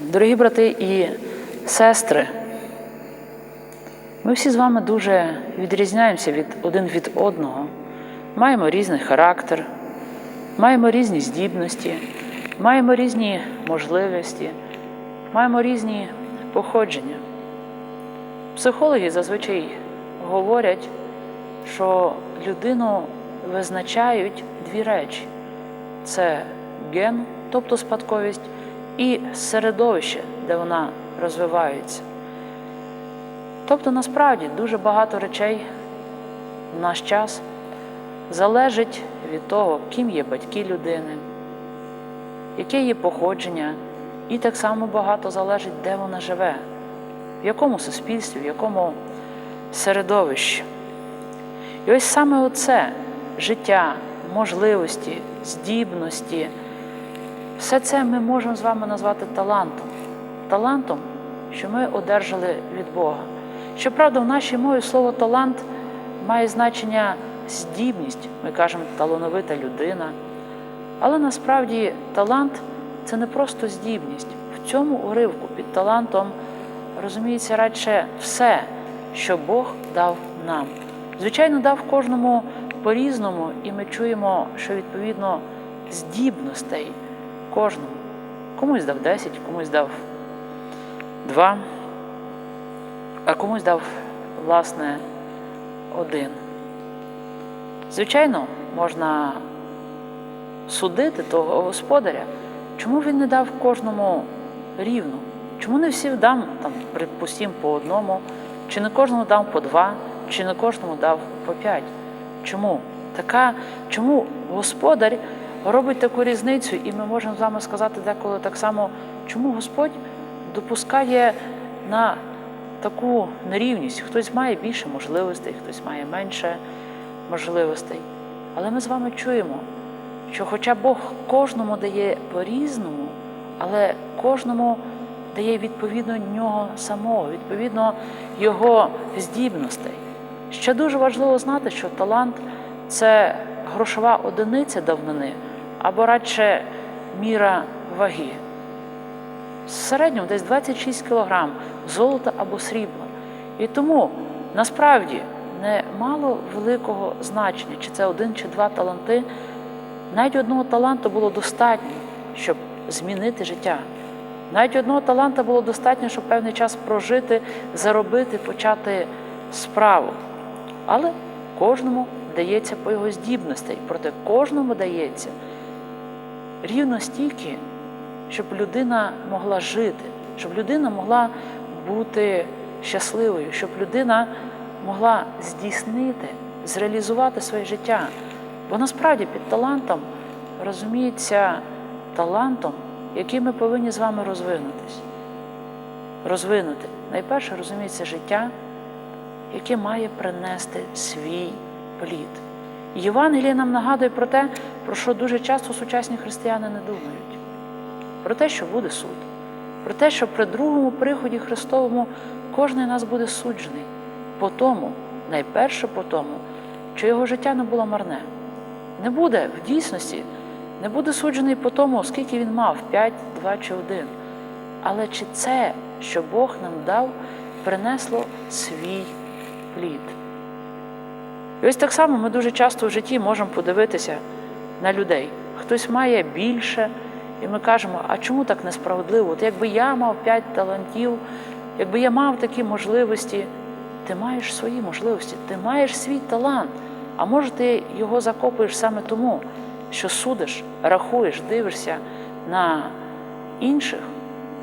Дорогі брати і сестри, ми всі з вами дуже відрізняємося від один від одного, маємо різний характер, маємо різні здібності, маємо різні можливості, маємо різні походження. Психологи зазвичай говорять, що людину визначають дві речі: це ген, тобто спадковість, і середовище, де вона розвивається. Тобто, насправді дуже багато речей в наш час залежить від того, ким є батьки людини, яке є походження, і так само багато залежить, де вона живе, в якому суспільстві, в якому середовищі. І ось саме оце життя, можливості, здібності, все це ми можемо з вами назвати талантом. Талантом, що ми одержали від Бога. Щоправда, в нашій мові слово талант має значення здібність, ми кажемо талановита людина. Але насправді талант це не просто здібність. В цьому уривку під талантом розуміється радше все, що Бог дав нам. Звичайно, дав кожному по-різному, і ми чуємо, що відповідно здібностей кожному. Комусь дав 10, комусь дав 2, а комусь дав, власне, один. Звичайно, можна судити того господаря, чому він не дав кожному рівну, чому не всім дам, там, припустимо, по одному, чи не кожному дав по два, чи не кожному дав по п'ять. Чому? Така, чому господар робить таку різницю, і ми можемо з вами сказати деколи так само, чому Господь допускає на таку нерівність. Хтось має більше можливостей, хтось має менше можливостей. Але ми з вами чуємо, що хоча Бог кожному дає по-різному, але кожному дає відповідно нього самого, відповідно його здібностей. Ще дуже важливо знати, що талант це грошова одиниця давнини або радше міра ваги. В середньому десь 26 кг золота або срібла. І тому насправді не мало великого значення, чи це один чи два таланти. Навіть одного таланту було достатньо, щоб змінити життя. Навіть одного таланта було достатньо, щоб певний час прожити, заробити, почати справу. Але кожному дається по його здібностей, проте кожному дається рівно стільки, щоб людина могла жити, щоб людина могла бути щасливою, щоб людина могла здійснити, зреалізувати своє життя. Бо насправді під талантом розуміється талантом, який ми повинні з вами розвинутись. Розвинути. Найперше розуміється життя, яке має принести свій плід. Євангеліє нам нагадує про те, про що дуже часто сучасні християни не думають. Про те, що буде суд, про те, що при другому приході Христовому кожен нас буде суджений по тому, найперше по тому, що його життя не було марне. Не буде в дійсності, не буде суджений по тому, скільки він мав 5, 2 чи 1. Але чи це, що Бог нам дав, принесло свій плід? І ось так само ми дуже часто в житті можемо подивитися на людей. Хтось має більше, і ми кажемо, а чому так несправедливо? От якби я мав п'ять талантів, якби я мав такі можливості, ти маєш свої можливості, ти маєш свій талант. А може, ти його закопуєш саме тому, що судиш, рахуєш, дивишся на інших.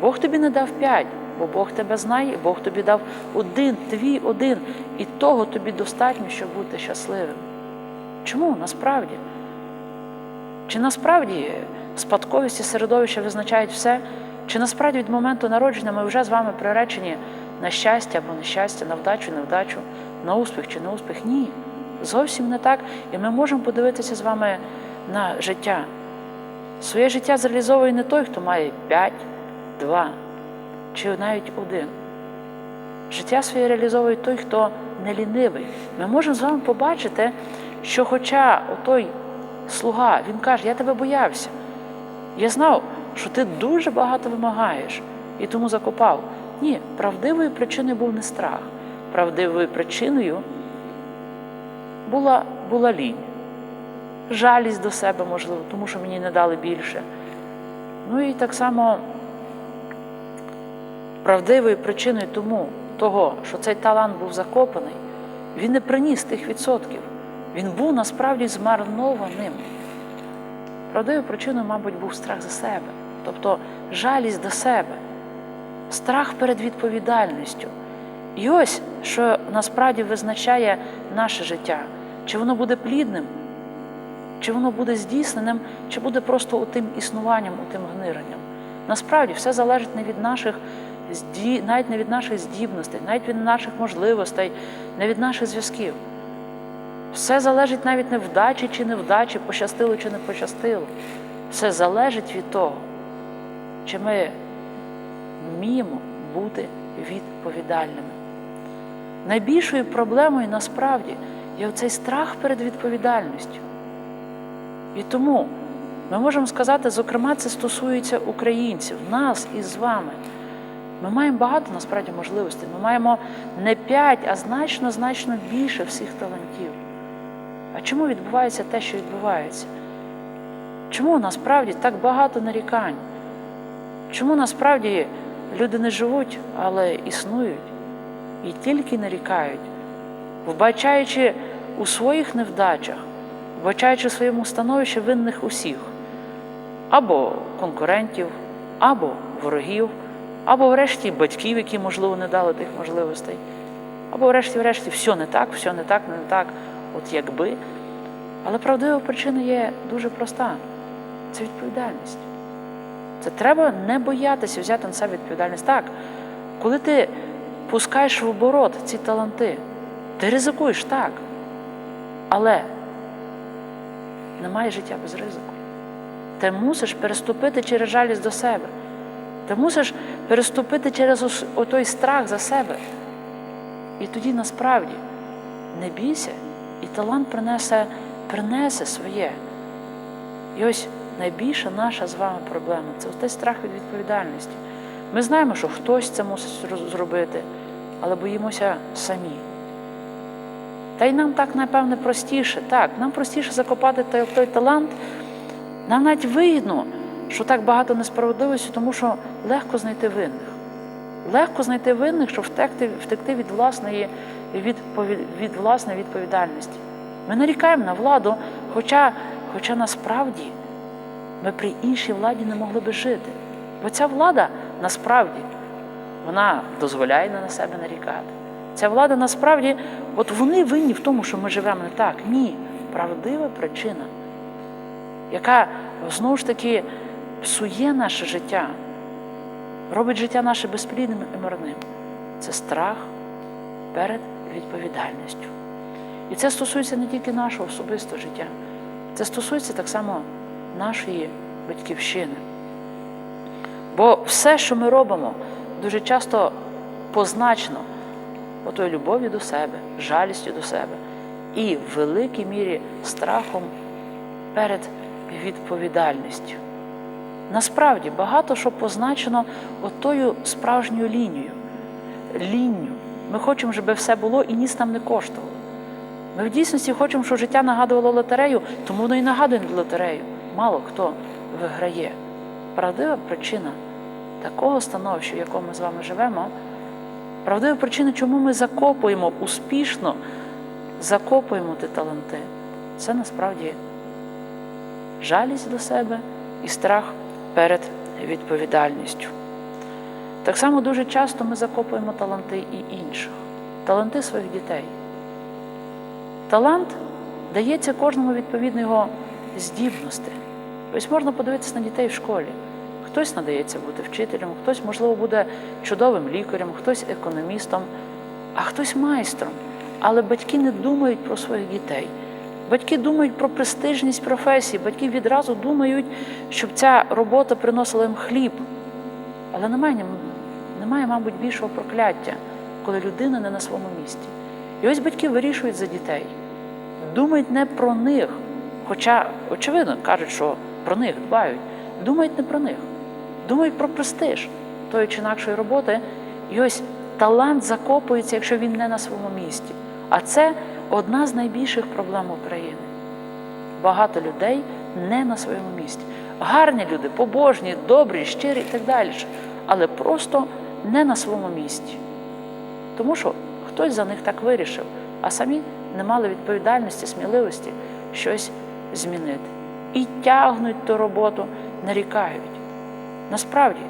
Бог тобі не дав п'ять, бо Бог тебе знає, Бог тобі дав один, твій один, і того тобі достатньо, щоб бути щасливим. Чому насправді? Чи насправді спадковість і середовище визначають все? Чи насправді від моменту народження ми вже з вами приречені на щастя або нещастя, на вдачу, невдачу, на успіх чи не успіх? Ні. Зовсім не так. І ми можемо подивитися з вами на життя. Своє життя зреалізовує не той, хто має п'ять, два чи навіть один. Життя своє реалізовує той, хто не лінивий. Ми можемо з вами побачити, що, хоча той слуга, він каже, я тебе боявся, я знав, що ти дуже багато вимагаєш, і тому закопав. Ні, правдивою причиною був не страх. Правдивою причиною була, була лінь, жалість до себе, можливо, тому що мені не дали більше. Ну і так само правдивою причиною тому, того, що цей талант був закопаний, він не приніс тих відсотків. Він був насправді змарнованим. Правдивою причиною, мабуть, був страх за себе, тобто жалість до себе, страх перед відповідальністю. І ось що насправді визначає наше життя, чи воно буде плідним, чи воно буде здійсненим, чи буде просто тим існуванням, тим гниренням. Насправді все залежить не від наших навіть не від наших здібностей, навіть від наших можливостей, не від наших зв'язків. Все залежить навіть не вдачі чи невдачі, пощастило чи не пощастило. Все залежить від того, чи ми вміємо бути відповідальними. Найбільшою проблемою насправді є цей страх перед відповідальністю. І тому ми можемо сказати, зокрема, це стосується українців, нас із вами. Ми маємо багато насправді можливостей. Ми маємо не п'ять, а значно, значно більше всіх талантів. А чому відбувається те, що відбувається? Чому насправді так багато нарікань? Чому насправді люди не живуть, але існують і тільки нарікають, вбачаючи у своїх невдачах, вбачаючи в своєму становищі винних усіх, або конкурентів, або ворогів, або врешті батьків, які, можливо, не дали тих можливостей, або врешті-врешті все не так, все не так, не так, от якби. Але правдива причина є дуже проста це відповідальність. Це треба не боятися взяти на себе відповідальність. Так, коли ти пускаєш в оборот ці таланти, ти ризикуєш так. Але немає життя без ризику. Ти мусиш переступити через жалість до себе. Ти мусиш переступити через отой страх за себе. І тоді насправді не бійся, і талант принесе, принесе своє. І ось найбільша наша з вами проблема це той страх від відповідальності. Ми знаємо, що хтось це мусить зробити, але боїмося самі. Та й нам так, напевне, простіше. Так, нам простіше закопати той, той талант. Нам навіть вигідно, що так багато несправедливості, тому що легко знайти винних. Легко знайти винних, щоб втекти, втекти від власної, відпові- від власної відповідальності. Ми нарікаємо на владу, хоча, хоча насправді ми при іншій владі не могли би жити. Бо ця влада насправді вона дозволяє на себе нарікати. Ця влада насправді, от вони винні в тому, що ми живемо не так. Ні, правдива причина, яка знову ж таки псує наше життя, робить життя наше безплідним і мирним. Це страх перед відповідальністю. І це стосується не тільки нашого особистого життя, це стосується так само нашої батьківщини. Бо все, що ми робимо, дуже часто позначено отою любов'ю до себе, жалістю до себе і в великій мірі страхом перед відповідальністю. Насправді багато що позначено отою справжньою лінією. Лінню. Ми хочемо, щоб все було і ніс нам не коштувало. Ми в дійсності хочемо, щоб життя нагадувало лотерею, тому воно і нагадує лотерею. Мало хто виграє. Правдива причина такого становища, в якому ми з вами живемо, правдива причина, чому ми закопуємо успішно, закопуємо ті таланти, це насправді жалість до себе і страх перед відповідальністю. Так само дуже часто ми закопуємо таланти і інших, таланти своїх дітей. Талант дається кожному відповідно його здібності. Ось можна подивитися на дітей в школі. Хтось надається бути вчителем, хтось, можливо, буде чудовим лікарем, хтось економістом, а хтось майстром. Але батьки не думають про своїх дітей. Батьки думають про престижність професії, батьки відразу думають, щоб ця робота приносила їм хліб. Але немає, немає, мабуть, більшого прокляття, коли людина не на своєму місці. І ось батьки вирішують за дітей, думають не про них, хоча, очевидно, кажуть, що про них дбають, думають не про них, думають про престиж. тої чи інакшої роботи, і ось талант закопується, якщо він не на своєму місці. А це одна з найбільших проблем України. Багато людей не на своєму місці. Гарні люди, побожні, добрі, щирі і так далі, але просто не на своєму місці. Тому що хтось за них так вирішив, а самі не мали відповідальності, сміливості щось змінити. І тягнуть ту роботу, нарікають. Насправді,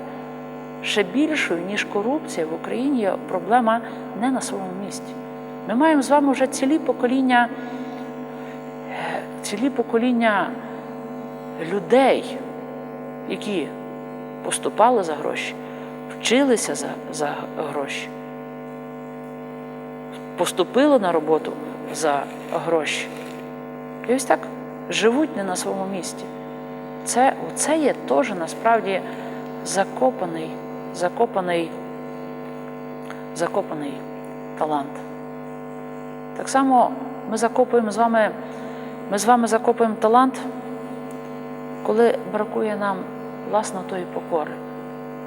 ще більшою, ніж корупція в Україні є проблема не на своєму місці. Ми маємо з вами вже цілі покоління, цілі покоління людей, які поступали за гроші, вчилися за, за гроші, поступили на роботу за гроші. І ось так живуть не на своєму місці. Це, це є теж насправді закопаний, закопаний, закопаний талант. Так само ми закопуємо з вами, ми з вами закопуємо талант, коли бракує нам власне тої покори,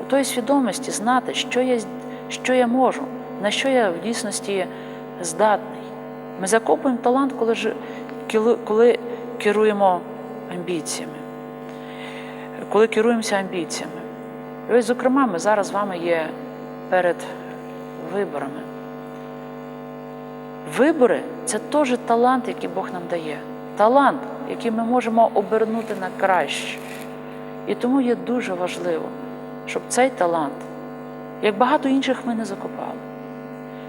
тої свідомості знати, що я, що я можу, на що я в дійсності здатний. Ми закопуємо талант, коли- коли керуємо амбіціями, коли керуємося амбіціями. І ось, зокрема, ми зараз з вами є перед виборами. Вибори це теж талант, який Бог нам дає. Талант, який ми можемо обернути на краще. І тому є дуже важливо, щоб цей талант, як багато інших, ми не закопали.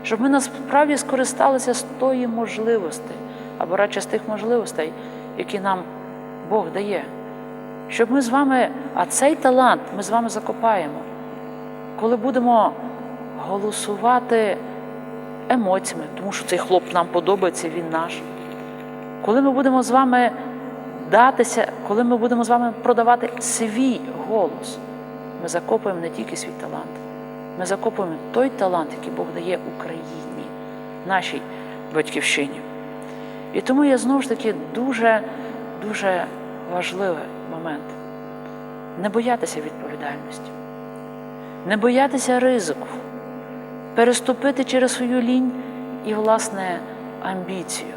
Щоб ми насправді скористалися з тої можливості, або радше з тих можливостей, які нам Бог дає. Щоб ми з вами, а цей талант ми з вами закопаємо, коли будемо голосувати емоціями, тому що цей хлоп нам подобається, він наш. Коли ми будемо з вами датися, коли ми будемо з вами продавати свій голос, ми закопуємо не тільки свій талант, ми закопуємо той талант, який Бог дає Україні, нашій батьківщині. І тому є знову ж таки дуже, дуже важливий момент не боятися відповідальності, не боятися ризику, переступити через свою лінь і, власне, амбіцію.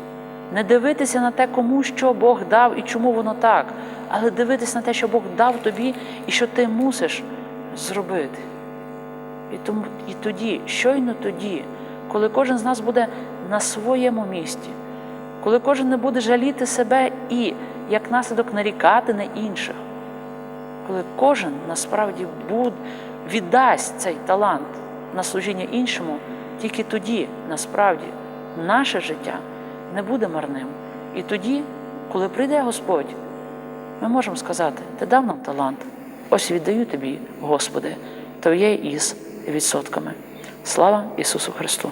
Не дивитися на те, кому що Бог дав і чому воно так, але дивитися на те, що Бог дав тобі і що ти мусиш зробити. І, тому, і тоді, щойно тоді, коли кожен з нас буде на своєму місці, коли кожен не буде жаліти себе і як наслідок нарікати на інших, коли кожен насправді буде, віддасть цей талант на служіння іншому, тільки тоді насправді наше життя не буде марним. І тоді, коли прийде Господь, ми можемо сказати: Ти дав нам талант, ось віддаю тобі, Господи, Твоє із відсотками. Слава Ісусу Христу!